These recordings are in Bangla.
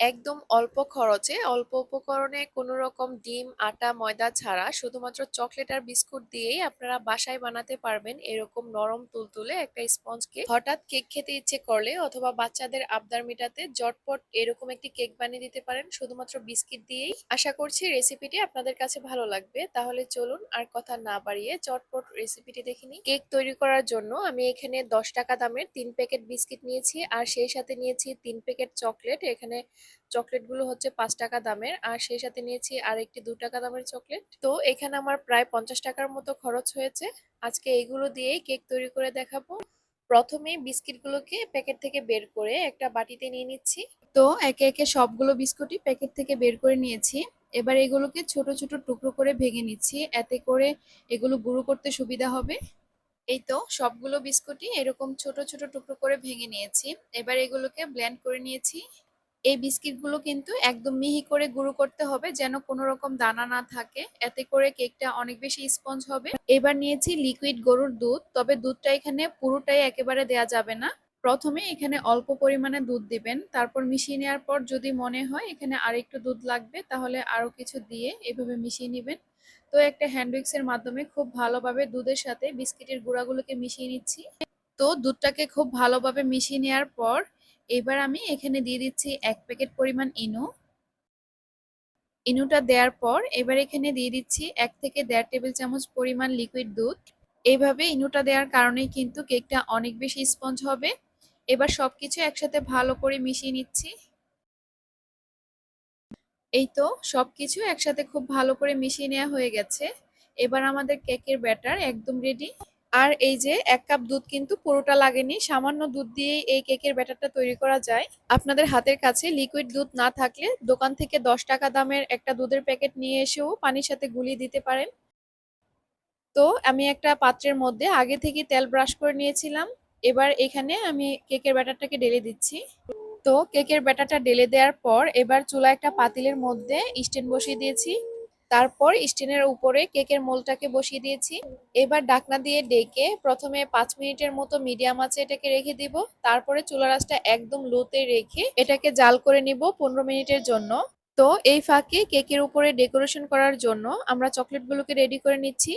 একদম অল্প খরচে অল্প উপকরণে কোনো রকম ডিম, আটা, ময়দা ছাড়া শুধুমাত্র চকলেট আর বিস্কুট দিয়েই আপনারা বাসায় বানাতে পারবেন এরকম নরম তুলতুলে একটা স্পঞ্জ কেক। হঠাৎ কেক খেতে ইচ্ছে করলে অথবা বাচ্চাদের আবদার মেটাতে জটপট এরকম একটি কেক বানিয়ে দিতে পারেন শুধুমাত্র বিস্কিট দিয়েই। আশা করছি রেসিপিটি আপনাদের কাছে ভালো লাগবে। তাহলে চলুন আর কথা না বাড়িয়ে চটপট রেসিপিটি দেখে নিই। কেক তৈরি করার জন্য আমি এখানে দশ টাকা দামের তিন প্যাকেট বিস্কিট নিয়েছি আর সেই সাথে নিয়েছি তিন প্যাকেট চকলেট এখানে চকলেটগুলো হচ্ছে পাঁচ টাকা দামের। আর সেই সাথে নিয়েছি আর একটি দু টাকা দামের চকলেট। তো এখানে আমার প্রায় পঞ্চাশ টাকার মতো খরচ হয়েছে। আজকে এইগুলো দিয়েই কেক তৈরি করে দেখাবো। প্রথমে বিস্কিটগুলোকে প্যাকেট থেকে বের করে একটা বাটিতে নিয়ে নিচ্ছি। তো একে একে সবগুলো বিস্কুটই প্যাকেট থেকে বের করে নিয়েছি। এবার এগুলোকে ছোট ছোট টুকরো করে ভেঙে নিচ্ছি। এতে করে এগুলো গুঁড়ো করতে সুবিধা হবে। এই তো সবগুলো বিস্কুটই এরকম ছোট ছোট টুকরো করে ভেঙে নিয়েছি। এবার এগুলোকে ব্লেন্ড করে নিয়েছি। এই বিস্কিটগুলো কিন্তু একদম মিহি করে গুঁড়ো করতে হবে যেন কোনো রকম দানা না থাকে। এতে করে কেকটা অনেক বেশি স্পঞ্জ হবে। এবার নিয়েছি লিকুইড গরুর দুধ, তবে দুধটা এখানে পুরোটাই একেবারে দেয়া যাবে না। প্রথমে এখানে অল্প পরিমাণে দুধ দিবেন, তারপর মিশিয়ে নেওয়ার পর যদি মনে হয় এখানে আর একটু দুধ লাগবে, তাহলে আরও কিছু দিয়ে এভাবে মিশিয়ে নেবেন। তো একটা হ্যান্ড এর মাধ্যমে খুব ভালোভাবে দুধের সাথে বিস্কিটের গুঁড়াগুলোকে মিশিয়ে নিচ্ছি। তো দুধটাকে খুব ভালোভাবে মিশিয়ে নেওয়ার পর এবার আমি এখানে দিয়ে দিচ্ছি এক প্যাকেট পরিমাণ ইনো। ইনুটা দেওয়ার পর এবার এখানে দিয়ে দিচ্ছি এক থেকে দেড় টেবিল চামচ পরিমাণ লিকুইড দুধ। এইভাবে ইনুটা দেওয়ার কারণে কিন্তু কেকটা অনেক বেশি স্পঞ্জ হবে। এবার সবকিছু একসাথে ভালো করে মিশিয়ে নিচ্ছি। এই তো সবকিছু একসাথে খুব ভালো করে মিশিয়ে নেওয়া হয়ে গেছে। এবার আমাদের কেকের ব্যাটার একদম রেডি আর এই যে এক কাপ দুধ কিন্তু পুরোটা লাগেনি, সামান্য দুধ দিয়ে এই কেকের ব্যাটারটা তৈরি করা যায়। আপনাদের হাতের কাছে লিকুইড দুধ না থাকলে দোকান থেকে দশ টাকা দামের একটা দুধের প্যাকেট নিয়ে এসেও পানির সাথে গুলিয়ে দিতে পারেন। তো আমি একটা পাত্রের মধ্যে আগে থেকে তেল ব্রাশ করে নিয়েছিলাম। এবার এখানে আমি কেকের ব্যাটারটাকে ঢেলে দিচ্ছি। তো কেকের ব্যাটারটা ঢেলে দেওয়ার পর এবার চুলা একটা পাতিলের মধ্যে স্ট্যান্ড বসিয়ে দিয়েছি। তারপর স্টিনের উপরে কেকের মোলটাকে বসিয়ে দিয়েছি। এবার ডাকনা দিয়ে ডেকে প্রথমে পাঁচ মিনিটের মতো মিডিয়াম আছে এটাকে রেখে দিব। তারপরে চুলা রাসটা একদম লোতে রেখে এটাকে জাল করে নিব পনেরো মিনিটের জন্য। তো এই ফাঁকে কেকের উপরে ডেকোরেশন করার জন্য আমরা চকলেটগুলোকে রেডি করে নিচ্ছি।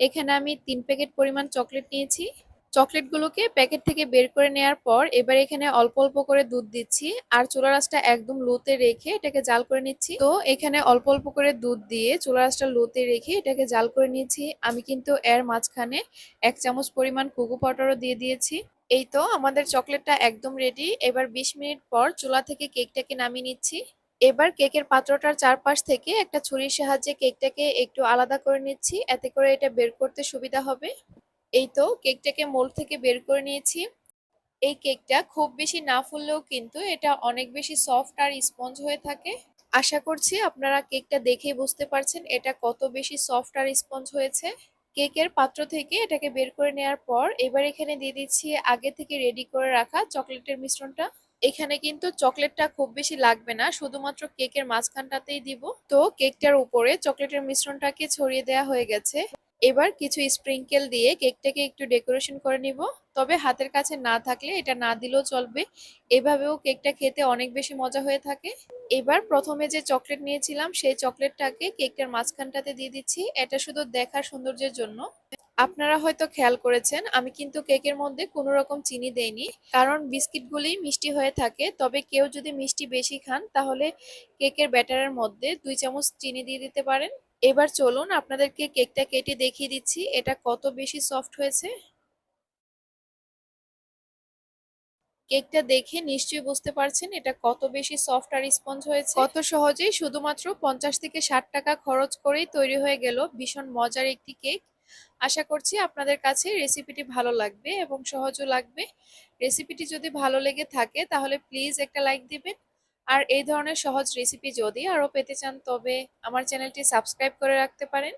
এখানে আমি তিন প্যাকেট পরিমাণ চকলেট নিয়েছি। চকলেটগুলোকে প্যাকেট থেকে বের করে নেওয়ার পর এবার এখানে অল্প অল্প করে দুধ দিচ্ছি। আর চুলা রাসটা একদম লোতে রেখে এটাকে জাল করে নিচ্ছি। তো এখানে অল্প অল্প করে দুধ দিয়ে চুলা রাসটা লোতে রেখে এটাকে জাল করে নিয়েছি। আমি কিন্তু এর মাঝখানে এক চামচ পরিমাণ কুকু পাউডারও দিয়ে দিয়েছি। এই তো আমাদের চকলেটটা একদম রেডি এবার বিশ মিনিট পর চুলা থেকে কেকটাকে নামিয়ে নিচ্ছি। এবার কেকের পাত্রটার চারপাশ থেকে একটা ছুরির সাহায্যে কেকটাকে একটু আলাদা করে নিচ্ছি। এতে করে এটা বের করতে সুবিধা হবে। এই তো, কেকটাকে মোল্ড থেকে বের করে নিয়েছি। এই কেকটা খুব বেশি না ফুললেও কিন্তু এটা অনেক বেশি সফট আর স্পঞ্জ হয়ে থাকে। আশা করছি আপনারা কেকটা দেখেই বুঝতে পারছেন এটা কত বেশি সফট আর স্পঞ্জ হয়েছে। কেকের পাত্র থেকে এটাকে বের করে নেওয়ার পর এবার এখানে দিয়ে দিচ্ছি আগে থেকে রেডি করে রাখা চকলেটের মিশ্রণটা। এখানে কিন্তু চকলেটটা খুব বেশি লাগবে না, শুধুমাত্র কেকের মাঝখানটাতেই দিব। তো কেকটার উপরে চকলেটের মিশ্রণটাকে ছড়িয়ে দেওয়া হয়ে গেছে। এবার কিছু স্প্রিঙ্কেল দিয়ে কেকটাকে একটু ডেকোরেশন করে নিব। তবে হাতের কাছে না থাকলে এটা না দিলেও চলবে। এভাবেও কেকটা খেতে অনেক বেশি মজা হয়ে থাকে। এবার প্রথমে যে চকলেট নিয়েছিলাম, সেই চকলেটটাকে কেকটার মাঝখানটাতে দিয়ে দিচ্ছি। এটা শুধু দেখার সৌন্দর্যের জন্য। আপনারা হয়তো খেয়াল করেছেন, আমি কিন্তু কেকের মধ্যে কোনো রকম চিনি দেইনি। কারণ বিস্কিটগুলি মিষ্টি হয়ে থাকে। তবে কেউ যদি মিষ্টি বেশি খান, তাহলে কেকের ব্যাটারের মধ্যে দুই চামচ চিনি দিয়ে দিতে পারেন। এবার চলুন আপনাদেরকে কেকটা কেটে দেখিয়ে দিচ্ছি। এটা কত বেশি সফট হয়েছে? কেকটা দেখে নিশ্চয়ই বুঝতে পারছেন এটা কত বেশি সফট আর স্পঞ্জ হয়েছে। কত সহজেই শুধুমাত্র পঞ্চাশ থেকে ষাট টাকা খরচ করেই তৈরি হয়ে গেল ভীষণ মজার একটি কেক। আশা করছি আপনাদের কাছে রেসিপিটি ভালো লাগবে এবং সহজও লাগবে। রেসিপিটি যদি ভালো লেগে থাকে তাহলে প্লিজ একটা লাইক দিবেন আর এই ধরনের সহজ রেসিপি যদি আরও পেতে চান, তবে আমার চ্যানেলটি সাবস্ক্রাইব করে রাখতে পারেন।